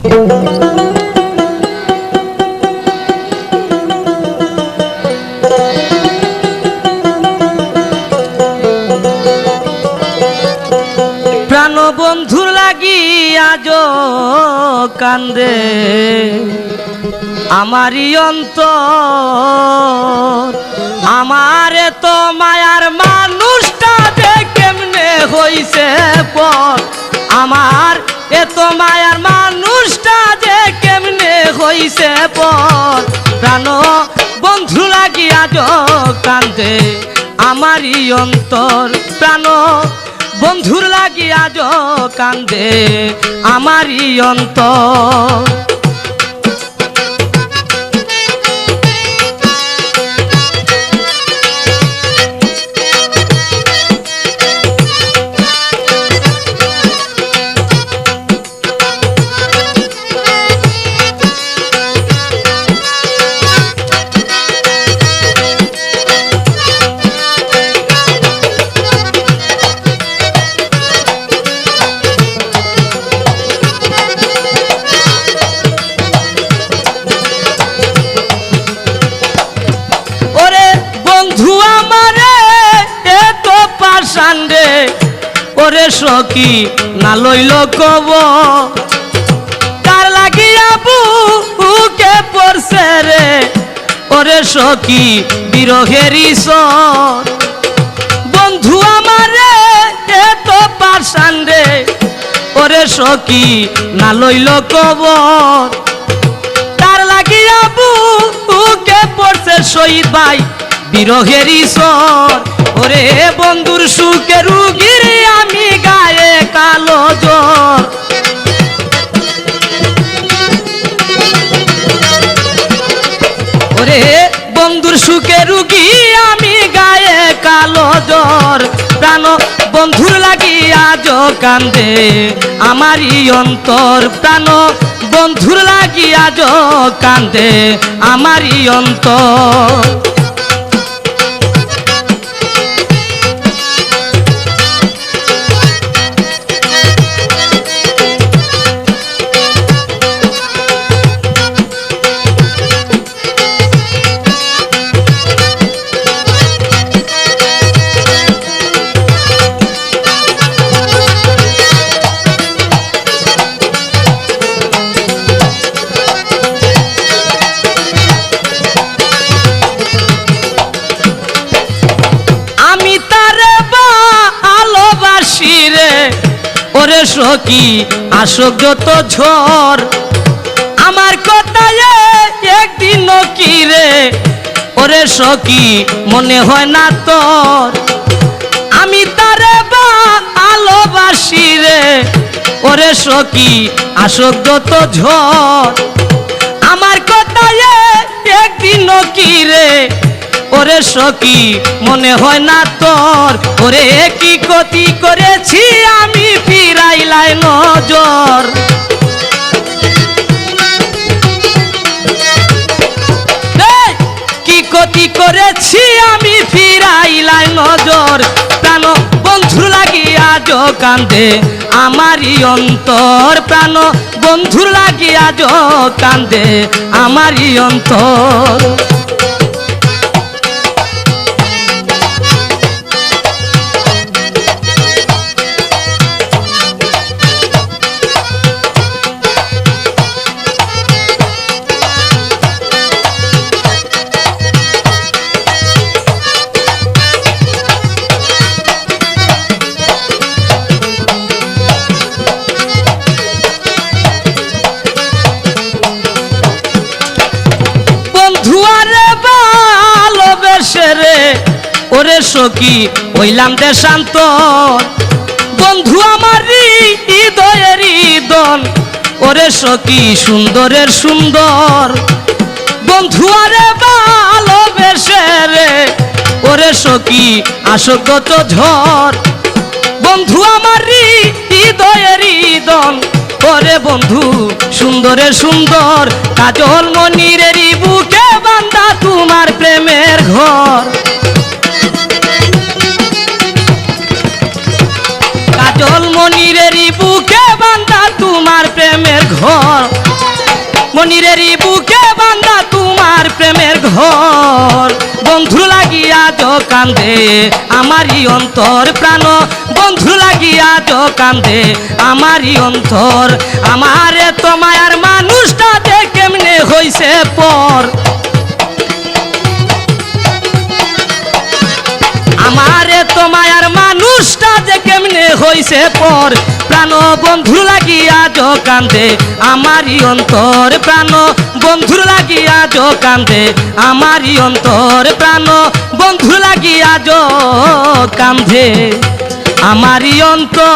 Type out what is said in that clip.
প্রাণ বন্ধুর লাগি আজ কান্দে। আমারই অন্তর, আমারে তো মায়ার মানুষটা কেমনে হইছে পর আমার এত মায়ার মানুষটা যে কেমনে হইছে পর প্রাণ বন্ধু লাগিয়া কান্দে আমারই অন্তর। প্রাণ বন্ধুর লাগিয়া কান্দে আমারই অন্তর। ওরে সখী, না লইল কব কার লাগিয়া বুকে পড়ছে রে? ওরে সখী, বিরহের বন্ধু আমারে এত পাশান রে। ওরে সখী, না লইল কবর। তার লাগিয়া বুকে পড়ছে শহীদ ভাই, বিরহের ঈশ্বর। ওরে বন্ধুর সুখে রুগীর আমি গায়ে কালো জ্বর। ওরে বন্ধুর সুখে রুগী আমি গায়ে কালো জ্বর। প্রাণ বন্ধুর লাগিয়া কান্দে আমারই অন্তর। প্রাণ বন্ধুর লাগিয়া কান্দে আমারই অন্তর। সখী আসক যত ঝড়। আমার কথায় একদিন কি রে? ওরে সখী, মনে হয় না তোর। আমি তারে ভালোবাসি রে। ওরে সখী, আসক যত ঝড়। আমার কথায় একদিন কি রে? ওরে সখী, মনে হয় না তোর? ওরে কি ক্ষতি করেছি আমি? ফিরাইলাই নজর। কি ক্ষতি করেছি আমি? ফিরাইলাই নজর। প্রাণ বন্ধু লাগিয়া আজ কান্দে আমারই অন্তর। প্রাণ বন্ধু লাগিয়া আজ কান্দে আমারই অন্তর। ওরে সখী, হইলাম দেশান্তর। বন্ধু আমার হৃদয়ের দন ওরে সখী, সুন্দরের সুন্দর। বন্ধু আরে ভালোবেসে রে। ওরে সখী আসক তো ঝড়। বন্ধু আমার হৃদয়ের দন ওরে বন্ধু, সুন্দরে সুন্দর। কাজল মনিরের বুকে বান্দা তোমার প্রেমের ঘর কাজল মনিরের বুকে বান্দা তোমার প্রেমের ঘর। ঘর বন্ধু লাগিয়া যো কান্দে, আমারই অন্তর প্রাণ। বন্ধু লাগিয়া যো কান্দে, আমারই অন্তর। আমারে তোমার মানুষটা কেমনে হইছে পর? আমারে তোমার মানুষটা হইছে পর। প্রাণ বন্ধু লাগিয়া যো কান্দে, আমারই অন্তর প্রাণ বন্ধু লাগিয়া যো কান্দে, আমারই অন্তর প্রাণ বন্ধু লাগিয়া যো কান্দে, আমারই অন্তর।